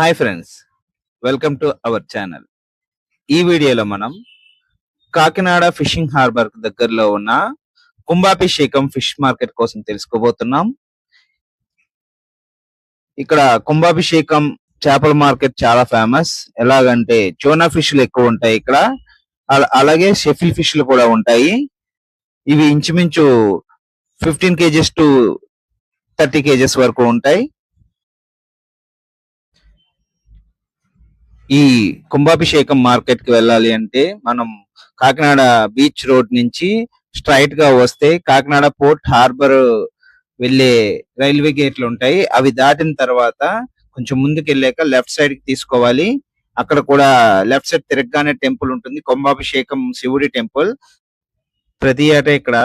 Hi friends welcome to our channel ఈ వీడియోలో మనం కాకినాడ ఫిషింగ్ హార్బర్ దగ్గరలో ఉన్న కుంభాభిషేకం ఫిష్ మార్కెట్ కోసం తెలుసుకోబోతున్నాం. ఇక్కడ కుంభాభిషేకం చేపల మార్కెట్ చాలా ఫేమస్ ఎలాగంటే చోనా ఫిష్లు ఎక్కువ ఉంటాయి ఇక్కడ. అలాగే షెఫిల్ ఫిష్లు కూడా ఉంటాయి. ఇవి ఇంచుమించు fifteen kgs to thirty kgs వరకు ఉంటాయి. ఈ కుంభాభిషేకం మార్కెట్కి వెళ్ళాలి అంటే మనం కాకినాడ బీచ్ రోడ్ నుంచి స్ట్రైట్గా వస్తే కాకినాడ పోర్ట్ హార్బర్ వెళ్ళే రైల్వే గేట్లు ఉంటాయి. అవి దాటిన తర్వాత కొంచెం ముందుకు వెళ్ళాక లెఫ్ట్ సైడ్కి తీసుకోవాలి. అక్కడ కూడా లెఫ్ట్ సైడ్ తిరగగానే టెంపుల్ ఉంటుంది. కుంభాభిషేకం శివుడి టెంపుల్. ప్రతి ఏటా ఇక్కడ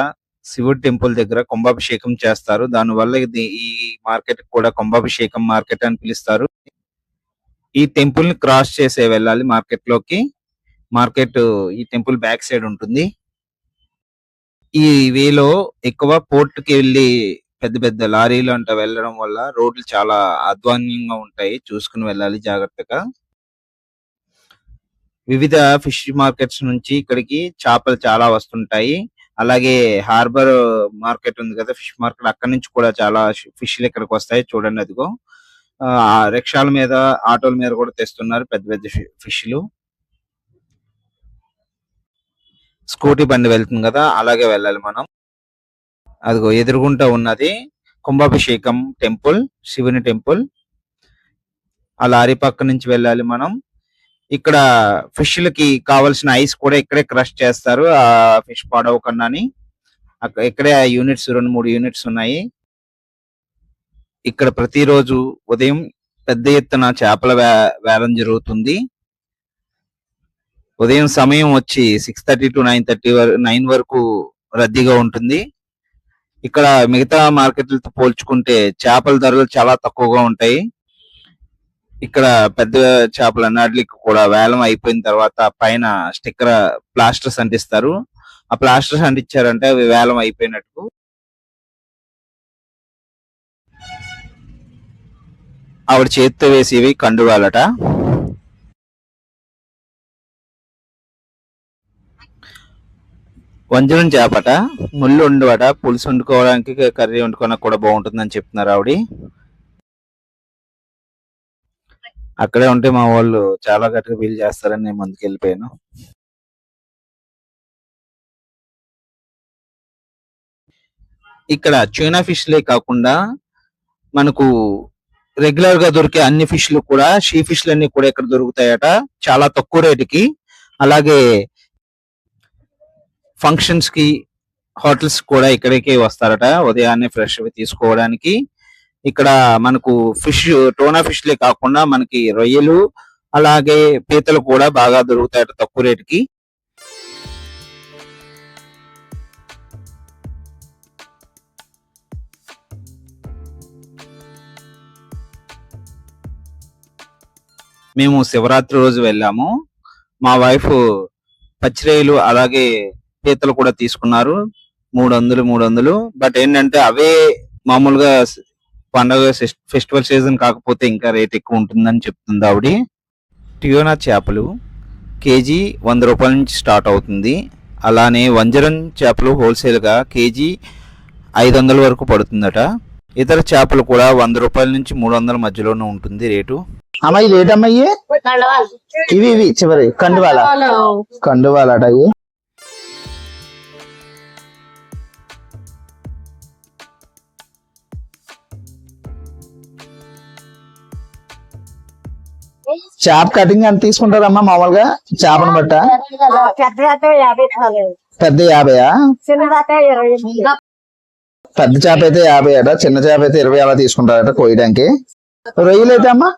శివుడి టెంపుల్ దగ్గర కుంభాభిషేకం చేస్తారు. దానివల్ల ఇది ఈ మార్కెట్ కూడా కుంభాభిషేకం మార్కెట్ అని పిలుస్తారు. ఈ టెంపుల్ని క్రాస్ చేసే వెళ్ళాలి మార్కెట్లోకి. మార్కెట్ ఈ టెంపుల్ బ్యాక్ సైడ్ ఉంటుంది. ఈ వేలో ఎక్కువ పోర్ట్కి వెళ్ళి పెద్ద పెద్ద లారీలు అంట వెళ్ళడం వల్ల రోడ్లు చాలా అధ్వాన్యంగా ఉంటాయి. చూసుకుని వెళ్ళాలి జాగ్రత్తగా. వివిధ ఫిష్ మార్కెట్స్ నుంచి ఇక్కడికి చేపలు చాలా వస్తుంటాయి. అలాగే హార్బర్ మార్కెట్ ఉంది కదా ఫిష్ మార్కెట్. అక్కడ నుంచి కూడా చాలా ఫిష్లు ఇక్కడికి వస్తాయి. చూడండి అదిగో. రిక్షాల మీద ఆటోల మీద కూడా తెస్తున్నారు పెద్ద పెద్ద ఫిష్లు. స్కూటీ బండి వెళ్తుంది కదా అలాగే వెళ్ళాలి మనం. అదిగో ఎదురుగుంటా ఉన్నది కుంభాభిషేకం టెంపుల్ శివుని టెంపుల్. ఆ లారీ పక్క నుంచి వెళ్ళాలి మనం. ఇక్కడ ఫిష్లకి కావాల్సిన ఐస్ కూడా ఇక్కడే క్రష్ చేస్తారు ఆ ఫిష్ పాడవకుండాని అక్కడ ఇక్కడే ఆ యూనిట్స్ రెండు మూడు యూనిట్స్ ఉన్నాయి. ఇక్కడ ప్రతిరోజు ఉదయం పెద్ద ఎత్తున చేపల వే- వేలం జరుగుతుంది. ఉదయం సమయం వచ్చి six thirty to nine thirty వరకు నైన్ వరకు రద్దీగా ఉంటుంది. ఇక్కడ మిగతా మార్కెట్లతో పోల్చుకుంటే చేపల ధరలు చాలా తక్కువగా ఉంటాయి. ఇక్కడ పెద్ద చేపల అన్నాటికి కూడా వేలం అయిపోయిన తర్వాత పైన స్టిక్కర్ ప్లాస్టర్స్ అంటిస్తారు. ఆ ప్లాస్టర్స్ అంటించారంటే అవి వేలం అయిపోయినట్టు ఆవిడ చేతితో వేసేవి కండువాలట. వంజనం చేపట ముళ్ళు ఉండవట పులుసు వండుకోవడానికి కర్రీ వండుకోవడానికి కూడా బాగుంటుందని చెప్తున్నారు ఆవిడ. అక్కడే ఉంటే మా వాళ్ళు చాలా గట్టిగా బిల్ చేస్తారని నేను ముందుకు వెళ్ళిపోయాను. ఇక్కడ చైనా ఫిష్లే కాకుండా మనకు రెగ్యులర్గా దొరికే అన్ని ఫిష్లు కూడా షీ ఫిష్లు అన్ని కూడా ఇక్కడ దొరుకుతాయట. చాలా తక్కువ రేటుకి అలాగే ఫంక్షన్స్కి హోటల్స్ కూడా ఇక్కడికే వస్తారట ఉదయాన్నే ఫ్రెష్ తీసుకోవడానికి. ఇక్కడ మనకు ఫిష్ టోనా ఫిష్లే కాకుండా మనకి రొయ్యలు అలాగే పీతలు కూడా బాగా దొరుకుతాయట తక్కువ రేటుకి మేము శివరాత్రి రోజు వెళ్ళాము. మా వైఫ్ పచ్చిరేయులు అలాగే పీతలు కూడా తీసుకున్నారు. మూడు వందలు మూడు వందలు బట్ ఏంటంటే అవే మామూలుగా పండగ ఫెస్టివల్ సీజన్ కాకపోతే ఇంకా రేట్ ఎక్కువ ఉంటుందని చెప్తుంది ఆవిడ. టియోనా చేపలు కేజీ వంద రూపాయల నుంచి స్టార్ట్ అవుతుంది. అలానే వంజరం చేపలు హోల్సేల్గా కేజీ ఐదు వందల వరకు పడుతుందట. ఇతర చేపలు కూడా వంద రూపాయల నుంచి మూడు వందల మధ్యలోనే ఉంటుంది రేటు. అమ్మ ఇది ఏంటమ్మయ్యి ఇవి ఇవి చివరి కండువాల? కండువాలట ఇవి. చేప కటింగ్ ఎంత తీసుకుంటారమ్మా మామూలుగా? చేపను బట్ట? పెద్ద యాభైయా? పెద్ద చేప అయితే యాభై అట చిన్న చేప అయితే ఇరవై అలా తీసుకుంటారట కోయడానికి. రొయ్యలు అయితే అమ్మా?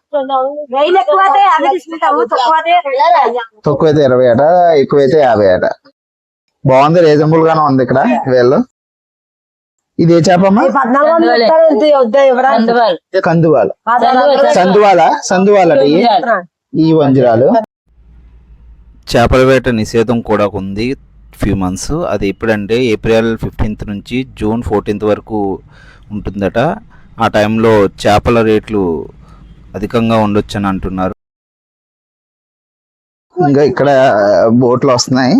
తక్కువ అయితే ఇరవై అట ఎక్కువ అయితే యాభై అట బాగుంది రీజనబుల్ గానే ఉంది ఇక్కడ వీళ్ళు ఇది ఏ చేపమ్మా కందువాల. సందువాల సందువాల. ఈ వంజరాలు. చేపల వేట నిషేధం కూడా ఉంది ఫ్యూ మంత్స్ అది ఎప్పుడంటే ఏప్రిల్ ఫిఫ్టీన్త్ నుంచి జూన్ ఫోర్టీన్త్ వరకు ఉంటుందట. ఆ టైంలో చేపల రేట్లు అధికంగా ఉండొచ్చని అంటున్నారు. ఇంకా ఇక్కడ బోట్లు వస్తున్నాయి.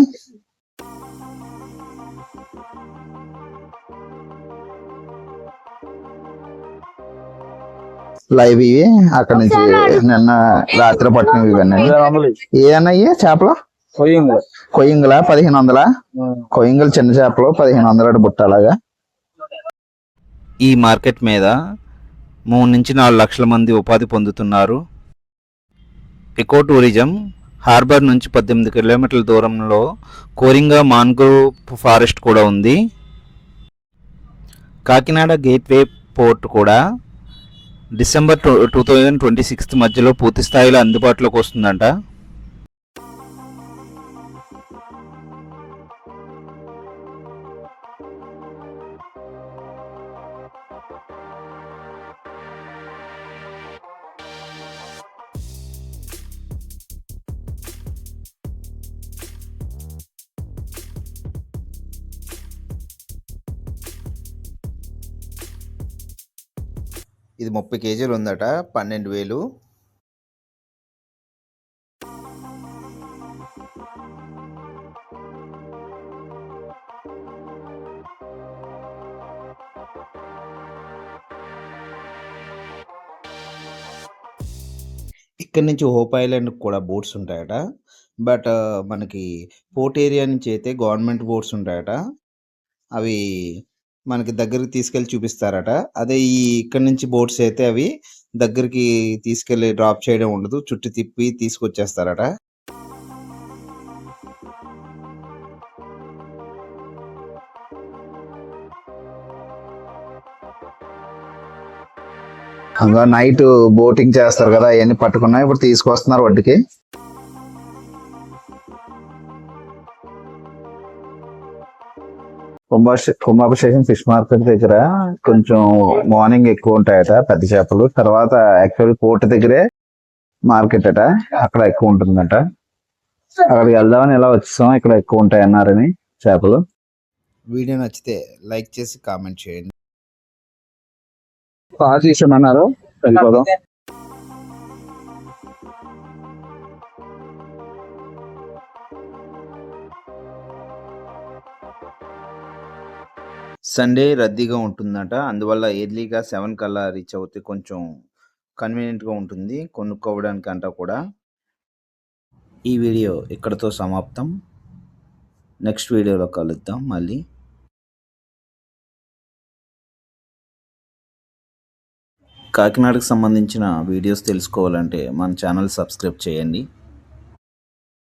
లైవ్ ఇవి అక్కడ నుంచి నిన్న రాత్రి పట్టినవి ఇవన్నీ. ఏమన్నాయి చేపలు? కొయ్యింగుల. పదిహేను వందల? కొయ్యింగులు చిన్న చేపలు పదిహేను వందల బుట్ట అలాగా. ఈ మార్కెట్ మీద మూడు నుంచి నాలుగు లక్షల మంది ఉపాధి పొందుతున్నారు. ఎకో టూరిజం హార్బర్ నుంచి పద్దెనిమిది కిలోమీటర్ల దూరంలో కోరింగా మాన్గ్రోవ్ ఫారెస్ట్ కూడా ఉంది. కాకినాడ గేట్వే పోర్ట్ కూడా December two two thousand twenty sixth మధ్యలో పూర్తి స్థాయిలో అందుబాటులోకి వస్తుందంట. ఇది ముప్పై కేజీలు ఉందట పన్నెండు వేలు. ఇక్కడ నుంచి హోప్ ఐలాండ్ కూడా బోట్స్ ఉంటాయట. బట్ మనకి పోర్ట్ ఏరియా నుంచి అయితే గవర్నమెంట్ బోట్స్ ఉంటాయట. అవి మనకి దగ్గరికి తీసుకెళ్ళి చూపిస్తారట. అదే ఈ ఇక్కడ నుంచి బోట్స్ అయితే అవి దగ్గరికి తీసుకెళ్ళి డ్రాప్ చేయడం ఉండదు. చుట్టూ తిప్పి తీసుకొచ్చేస్తారట. నైట్ బోటింగ్ చేస్తారు కదా అవన్నీ పట్టుకున్నా ఇప్పుడు తీసుకొస్తున్నారు వడ్డీకి. కుంభాభిషేకం ఫిష్ మార్కెట్ దగ్గర కొంచెం మార్నింగ్ ఎక్కువ ఉంటాయట పెద్ద చేపలు. తర్వాత యాక్చువల్ పోర్ట్ దగ్గరే మార్కెట్ అట. అక్కడ ఎక్కువ ఉంటుందట. అక్కడికి వెళ్దామని ఇలా వచ్చాం ఇక్కడ ఎక్కువ ఉంటాయి అన్నారని చేపలు. వీడియో నచ్చితే లైక్ చేసి కామెంట్ చేయండి. పాస్ చేసామన్నారు వెళ్ళిపోదాం. సండే రద్దీగా ఉంటుందట. అందువల్ల ఎర్లీగా సెవెన్ కల్లా రీచ్ అవుతే కొంచెం కన్వీనియంట్గా ఉంటుంది. కొనుక్కోవడానికి అంట కూడా. ఈ వీడియో ఇక్కడతో సమాప్తం. నెక్స్ట్ వీడియోలో కలుద్దాం మళ్ళీ. కాకినాడకు సంబంధించిన వీడియోస్ తెలుసుకోవాలంటే మన ఛానల్ సబ్స్క్రైబ్ చేయండి.